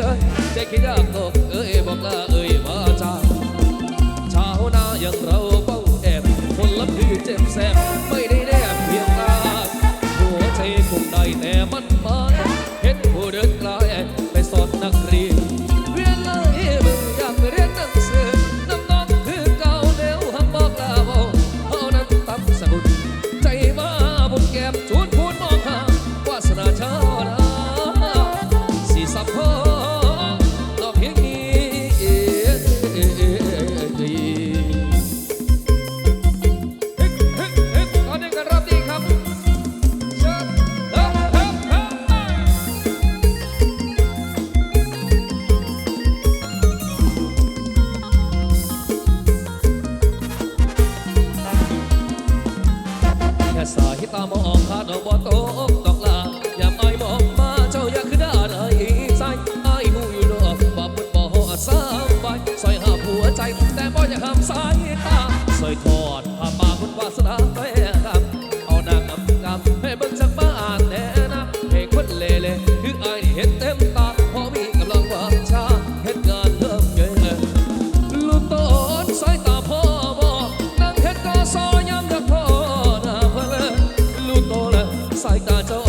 เอ้ยใจคิดยากตกเอ้ยบอกลาเอ้ย อย่าห้ามสายตาสอยทอดผ้าป่าคุณวาสนาแม่ดำเอาหน้ากำกำให้เบิ่งสักบ้านแน่นะให้คนเล่เล่คือไอายนี่เห็นเต็มตาพอมีกำลังวางชาเห็นงานเริ่มเงยลูกต้นสายตาพ่อบอกนั่งเห็นตาซอยย้ำรักพ่อหน้าเพลินลูกโตแล้สายตาเจ้า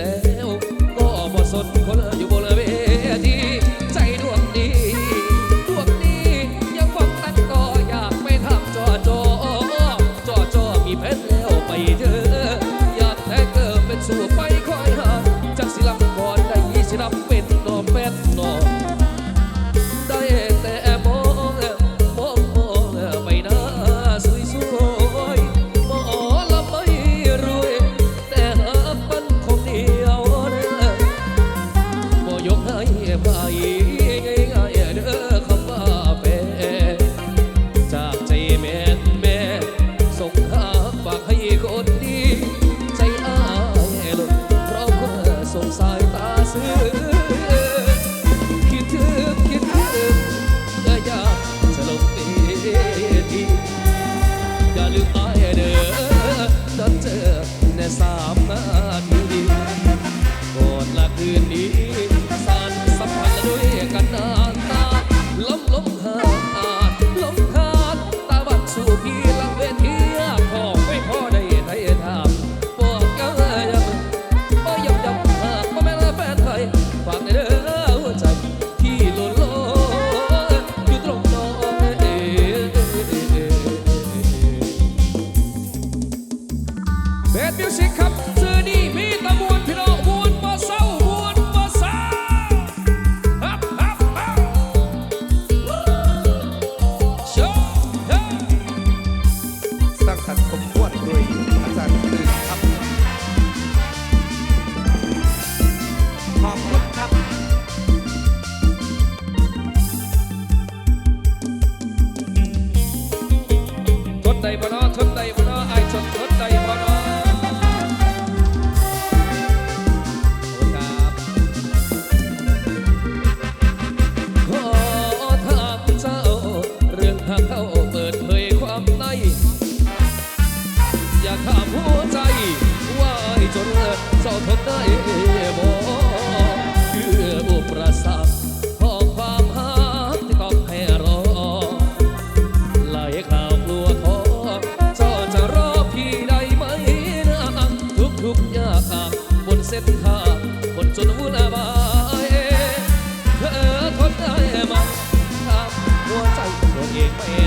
left. Bad music, should come to the าทนได้บ่คือบุประสาทของความหักที่ต้องให้รอไหลข่าวกลัวท้อเจ้าจะรอพี่ได้ไหมนะทุกทุกยากบนเส้นทางคนจนวุ่นวายเธอทนได้ไหมหัวใจตัวเองไม่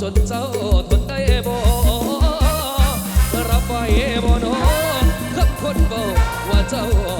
จนเจ้าทนได้บ่รับไว้บ่น้องคำคนบอว่าเจ้า